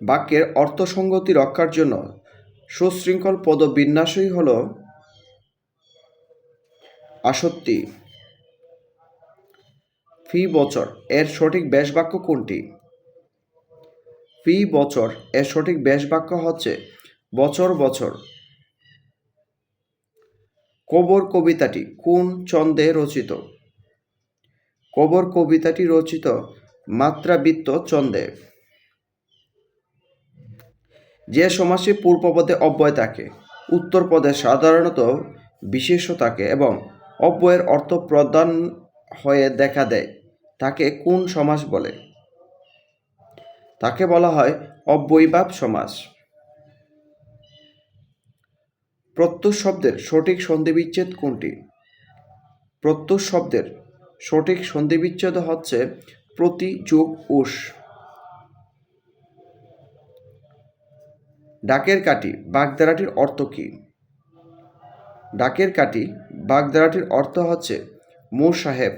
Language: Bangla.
বাক্যের অর্থসঙ্গতি রক্ষার জন্য সুশৃঙ্খল পদবিন্যাসই হল আসত্তি ফি বছর, এর সঠিক ব্যাস বাক্য কোনটি? ফি বছর, এর সঠিক ব্যাস বাক্য হচ্ছে বছর বছর। কবর কবিতাটি কোন ছন্দে রচিত? কবর কবিতাটি রচিত মাত্রাবৃত্ত ছন্দে। যে সমাসে পূর্বপদে অব্যয় থাকে উত্তর পদে সাধারণত বিশেষ থাকে এবং অব্যয়ের অর্থ প্রদান হয়ে দেখা দেয়, তাকে কোন সমাস বলে? তাকে বলা হয় অব্যয়ীভাব সমাস প্রত্যুষ শব্দের সঠিক সন্ধিবিচ্ছেদ কোনটি? প্রত্যুষ শব্দের সঠিক সন্ধিবিচ্ছেদ হচ্ছে প্রতি, যোগ, উষ। ডাকের কাটি বাগদারাটির অর্থ কী? ডাকের কাটি বাগদারাটির অর্থ হচ্ছে মোর সাহেব